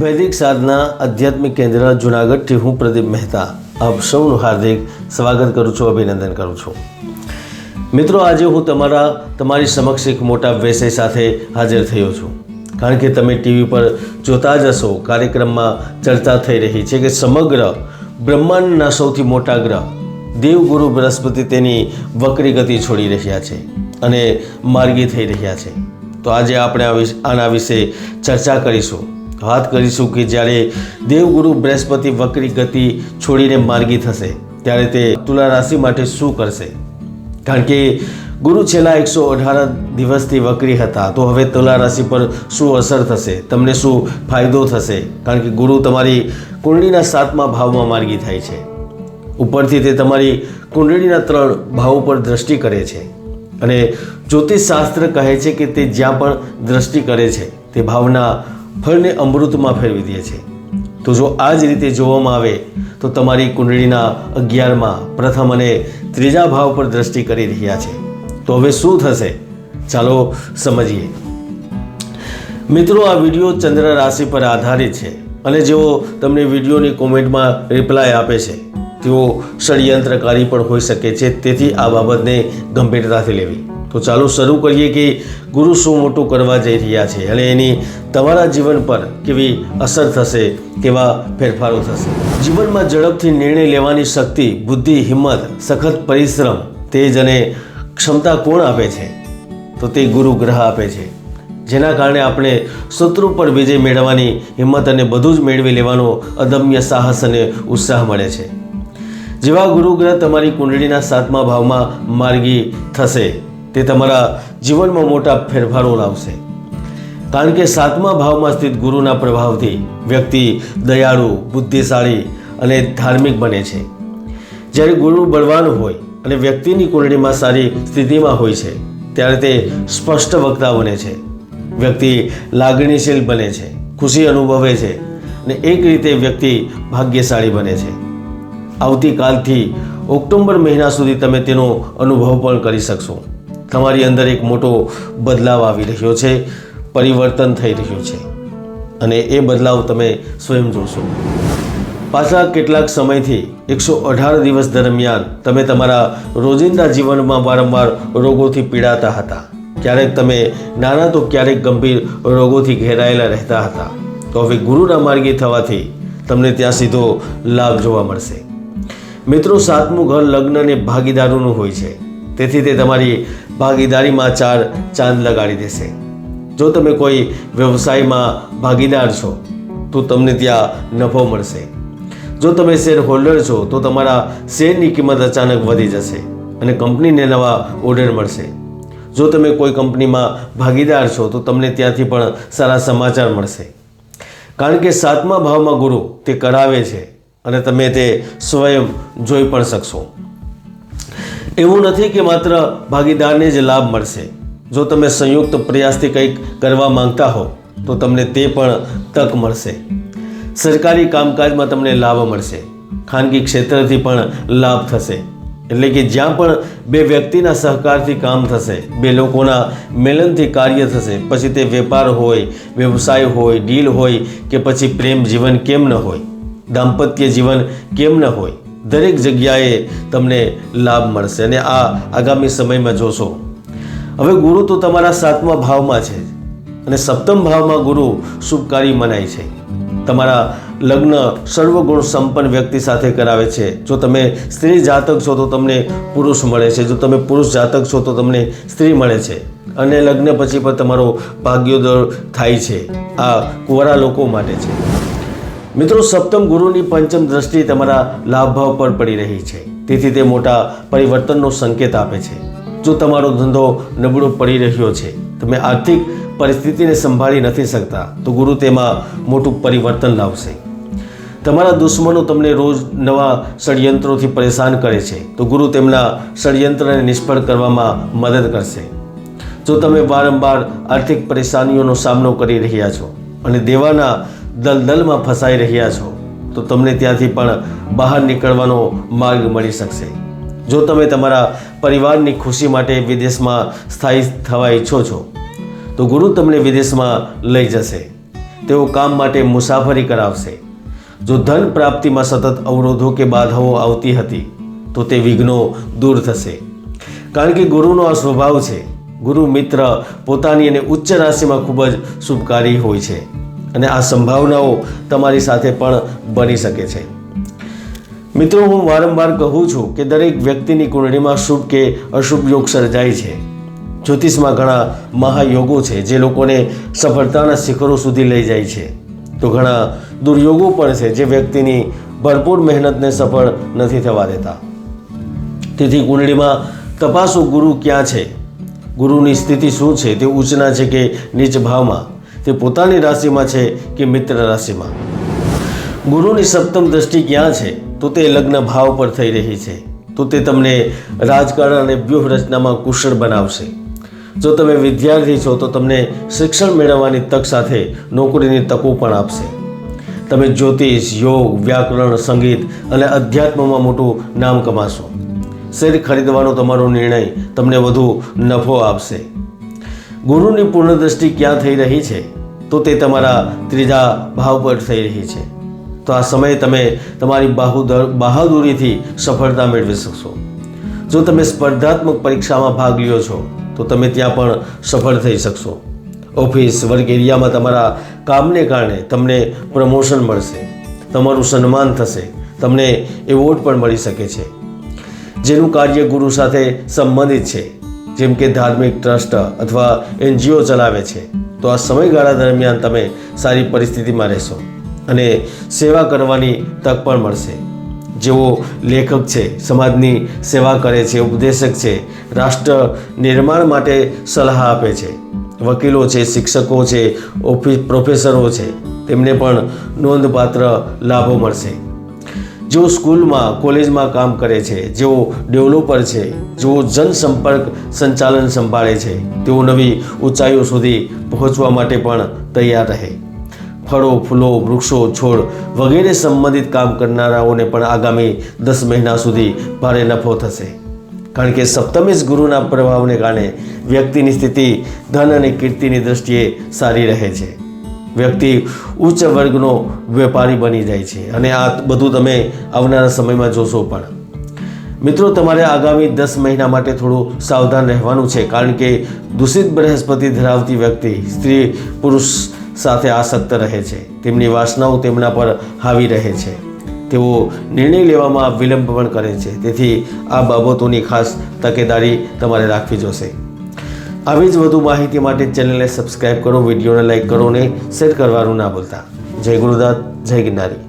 વૈદિક સાધના આધ્યાત્મિક કેન્દ્ર જુનાગઢથી હું પ્રદીપ મહેતા. આપ સૌનું હાર્દિક સ્વાગત કરું છું, અભિનંદન કરું છું. મિત્રો, આજે હું તમારા, તમારી સમક્ષ એક મોટા વિષય સાથે હાજર થયો છું. કારણ કે તમે ટીવી પર જોતા જ હશો, કાર્યક્રમમાં ચર્ચા થઈ રહી છે કે સમગ્ર બ્રહ્માંડના સૌથી મોટા ગ્રહ, દેવગુરુ બૃહસ્પતિ તેની વક્રી ગતિ છોડી રહ્યા છે અને માર્ગી થઈ રહ્યા છે. તો આજે આપણે આના વિશે ચર્ચા કરીશું. વાત કરીશું કે જ્યારે દેવગુરુ બૃહસ્પતિ વક્રી ગતિ છોડીને માર્ગી થશે, ત્યારે તે તુલા રાશિ માટે શું કરશે? કારણ કે ગુરુ છેલ્લા એકસો અઢાર દિવસથી વક્રી હતા, તો હવે તુલા રાશિ પર શું અસર થશે? તમને શું ફાયદો થશે? કારણ કે ગુરુ તમારી કુંડળીના સાતમા ભાવમાં માર્ગી થાય છે. ઉપરથી તે તમારી કુંડળીના ત્રણ ભાવો પર દ્રષ્ટિ કરે છે. અને જ્યોતિષશાસ્ત્ર કહે છે કે તે જ્યાં પણ દ્રષ્ટિ કરે છે, તે ભાવના ફળને અમૃતમાં ફેરવી દે છે. તો જો આ જ રીતે જોવામાં આવે, તો તમારી કુંડળીના અગિયારમાં પ્રથમ અને ત્રીજા ભાવ પર દ્રષ્ટિ કરી રહ્યા છે. તો હવે શું થશે? ચાલો સમજીએ. મિત્રો, આ વીડિયો ચંદ્ર રાશિ પર આધારિત છે અને જેઓ તમને વિડીયોની કોમેન્ટમાં રિપ્લાય આપે છે, તેઓ ષડયંત્રકારી પણ હોઈ શકે છે. તેથી આ બાબતને ગંભીરતાથી લેવી. તો ચાલો શરૂ કરીએ કે ગુરુ શું મોટું કરવા જઈ રહ્યા છે અને એની તમારા જીવન પર કેવી અસર થશે, કેવા ફેરફારો થશે? જીવનમાં ઝડપથી નિર્ણય લેવાની શક્તિ, બુદ્ધિ, હિંમત, સખત પરિશ્રમ, તેજ અને ક્ષમતા કોણ આપે છે? તો તે ગુરુ ગ્રહ આપે છે. જેના કારણે આપણે શત્રુ પર વિજય મેળવવાની હિંમત અને બધું જ મેળવી લેવાનો અદમ્ય સાહસ અને ઉત્સાહ મળે છે. જેવા ગુરુગ્રહ તમારી કુંડળીના સાતમા ભાવમાં માર્ગી થશે. તે તમારા જીવનમાં મોટા ફેરફારો લાવશે. કારણ કે સાતમા ભાવમાં સ્થિત ગુરુના પ્રભાવથી વ્યક્તિ દયાળુ, બુદ્ધિશાળી અને ધાર્મિક બને છે. જ્યારે ગુરુ બળવાન હોય અને વ્યક્તિની કુંડળીમાં સારી સ્થિતિમાં હોય છે, ત્યારે તે સ્પષ્ટ વક્તા બને છે. વ્યક્તિ લાગણીશીલ બને છે, ખુશી અનુભવે છે અને એક રીતે વ્યક્તિ ભાગ્યશાળી બને છે. આવતીકાલથી ઓક્ટોબર મહિના સુધી તમે તેનો અનુભવ પણ કરી શકશો. તમારી અંદર એક મોટો બદલાવ આવી રહ્યો છે, પરિવર્તન થઈ રહ્યું છે. અને એ બદલાવ તમે સ્વયં જોશો. પાછલા કેટલાક સમયથી એકસો અઢાર દિવસ દરમિયાન તમે તમારા રોજિંદા જીવનમાં વારંવાર રોગોથી પીડાતા હતા. ક્યારેક તમે નાના તો ક્યારેક ગંભીર રોગોથી ઘેરાયેલા રહેતા હતા. તો હવે ગુરુના માર્ગે થવાથી તમને ત્યાં સીધો લાભ જોવા મળશે. મિત્રો, સાતમું ઘર લગ્ન અને ભાગીદારોનું હોય છે. તેથી તે તમારી ભાગીદારીમાં ચાર ચાંદ લગાડી દેશે. જો તમે કોઈ વ્યવસાયમાં ભાગીદાર છો, તો તમને ત્યાં નફો મળશે. જો તમે શેર હોલ્ડર છો, તો તમારા શેરની કિંમત અચાનક વધી જશે અને કંપનીને નવા ઓર્ડર મળશે. જો તમે કોઈ કંપનીમાં ભાગીદાર છો, તો તમને ત્યાંથી પણ સારા સમાચાર મળશે. કારણ કે સાતમા ભાવમાં ગુરુ તે કરાવે છે અને તમે તે સ્વયં જોઈ પણ શકશો. એવું નથી કે માત્ર ભાગીદારને જ લાભ મળશે. જો તમે સંયુક્ત પ્રયાસથી કંઈક કરવા માંગતા હો, તો તમને તે પણ તક મળશે. સરકારી કામકાજમાં તમને લાભ મળશે. ખાનગી ક્ષેત્રથી પણ લાભ થશે. એટલે કે જ્યાં પણ બે વ્યક્તિના સહકારથી કામ થશે, બે લોકોના મેલનથી કાર્ય થશે, પછી તે વેપાર હોય, વ્યવસાય હોય, ડીલ હોય, કે પછી પ્રેમ જીવન કેમ ન હોય, દાંપત્ય જીવન કેમ ન હોય દરેક જગ્યાએ તમને લાભ મળશે અને આ આગામી સમયમાં જોશો. હવે ગુરુ તો તમારા સાતમા ભાવમાં છે અને સપ્તમ ભાવમાં ગુરુ શુભકારી મનાય છે. તમારા લગ્ન સર્વગુણ સંપન્ન વ્યક્તિ સાથે કરાવે છે. જો તમે સ્ત્રી જાતક છો તો તમને પુરુષ મળે છે. જો તમે પુરુષ જાતક છો તો તમને સ્ત્રી મળે છે. અને લગ્ન પછી પણ તમારો ભાગ્યોદળ થાય છે. આ કુંવારા લોકો માટે છે. મિત્રો, સપ્તમ ગુરુની પંચમ દ્રષ્ટિ તમારા લાભભાવ પર પડી રહી છે. તેથી તે મોટા પરિવર્તનનો સંકેત આપે છે. જો તમારો ધંધો નબળો પડી રહ્યો છે, તમે આર્થિક પરિસ્થિતિને સંભાળી નથી શકતા, તો ગુરુ તેમાં મોટું પરિવર્તન લાવશે. તમારા દુશ્મનો તમને રોજ નવા ષડયંત્રોથી પરેશાન કરે છે, તો ગુરુ તેમના ષડયંત્રને નિષ્ફળ કરવામાં મદદ કરશે. જો તમે વારંવાર આર્થિક પરેશાનીઓનો સામનો કરી રહ્યા છો અને દેવાના દલદલમાં ફસાઈ રહ્યા છો, તો તમને ત્યાંથી પણ બહાર નીકળવાનો માર્ગ મળી શકશે. જો તમે તમારા પરિવારની ખુશી માટે વિદેશમાં સ્થાયી થવા ઈચ્છો છો, તો ગુરુ તમને વિદેશમાં લઈ જશે. તેઓ કામ માટે મુસાફરી કરાવશે. જો ધન પ્રાપ્તિમાં સતત અવરોધો કે બાધાઓ આવતી હતી, તો તે વિઘ્નો દૂર થશે. કારણ કે ગુરુનો આ સ્વભાવ છે, ગુરુ મિત્ર પોતાની અને ઉચ્ચ રાશિમાં ખૂબ જ શુભકારી હોય છે. અને આ સંભાવનાઓ તમારી સાથે પણ બની શકે છે. મિત્રો, હું વારંવાર કહું છું કે દરેક વ્યક્તિની કુંડળીમાં શુભ કે અશુભ યોગ સર્જાય છે. જ્યોતિષમાં ઘણા મહાયોગો છે જે લોકોને સફળતાના શિખરો સુધી લઈ જાય છે. તો ઘણા દુર્યોગો પણ છે જે વ્યક્તિની ભરપૂર મહેનતને સફળ નથી થવા દેતા. તેથી કુંડળીમાં તપાસો ગુરુ ક્યાં છે? ગુરુની સ્થિતિ શું છે? તે ઉચના છે કે નીચ ભાવમાં? તે પોતાની રાશિમાં છે કે મિત્ર રાશિમાં? ગુરુની સપ્તમ દ્રષ્ટિ ક્યાં છે? તો તે લગ્ન ભાવ પર થઈ રહી છે. તો તે તમને રાજકારણ અને વ્યૂહરચનામાં કુશળ બનાવશે. જો તમે વિદ્યાર્થી છો, તો તમને શિક્ષણ મેળવવાની તક સાથે નોકરીની તકો પણ આપશે. તમે જ્યોતિષ, યોગ, વ્યાકરણ, સંગીત અને અધ્યાત્મમાં મોટું નામ કમાશો. શેર ખરીદવાનો તમારો નિર્ણય તમને વધુ નફો આપશે. ગુરુની પૂર્ણ દ્રષ્ટિ ક્યાં થઈ રહી છે, તો તે તમારા ત્રીજા ભાવ પર થઈ રહી છે. તો આ સમયે તમે તમારી બાહુદર, બહાદુરીથી સફળતા મેળવી શકશો. જો તમે સ્પર્ધાત્મક પરીક્ષામાં ભાગ લ્યો છો, તો તમે ત્યાં પણ સફળ થઈ શકશો. ઓફિસ વર્ક એરિયામાં તમારા કામને કારણે તમને પ્રમોશન મળશે, તમારું સન્માન થશે, તમને એવોર્ડ પણ મળી શકે છે. જેનું કાર્ય ગુરુ સાથે સંબંધિત છે. જેમ કે ધાર્મિક ટ્રસ્ટ અથવા એનજીઓ ચલાવે છે, તો આ સમયગાળા દરમિયાન તમે સારી પરિસ્થિતિમાં રહેશો અને સેવા કરવાની તક પણ મળશે. જેઓ લેખક છે, સમાજની સેવા કરે છે, ઉપદેશક છે, રાષ્ટ્ર નિર્માણ માટે સલાહ આપે છે, વકીલો છે, શિક્ષકો છે, ઓફિસ પ્રોફેસરો છે, તેમને પણ નોંધપાત્ર લાભો મળશે. જેઓ સ્કૂલમાં, કોલેજમાં કામ કરે છે, જેઓ ડેવલપર છે, જેઓ જનસંપર્ક સંચાલન સંભાળે છે, તેઓ નવી ઊંચાઈઓ સુધી પહોંચવા માટે પણ તૈયાર રહે. ફળો, ફૂલો, વૃક્ષો, છોડ વગેરે સંબંધિત કામ કરનારાઓને પણ આગામી દસ મહિના સુધી ભારે નફો થશે. કારણ કે સપ્તમેશ ગુરુના પ્રભાવને કારણે વ્યક્તિની સ્થિતિ ધન અને કીર્તિની દ્રષ્ટિએ સારી રહે છે. વ્યક્તિ ઉચ્ચ વર્ગનો વેપારી બની જાય છે. અને આ બધું તમે આવનારા સમયમાં જોશો પણ. મિત્રો, તમારે આગામી દસ મહિના માટે થોડું સાવધાન રહેવાનું છે, કારણ કે દૂષિત બૃહસ્પતિ ધરાવતી વ્યક્તિ, સ્ત્રી, પુરુષ સાથે આસક્ત રહે છે. તેમની વાસનાઓ તેમના પર હાવી રહે છે. તેઓ નિર્ણય લેવામાં વિલંબ પણ કરે છે. તેથી આ બાબતોની ખાસ તકેદારી તમારે રાખવી જોશે. આવી જ વધુ માહિતી માટે ચેનલને સબસ્ક્રાઇબ કરો, વિડીયોને લાઇક કરો અને શેર કરવાનું ના ભૂલતા. જય ગુરુદાસ જય ગિરનારી.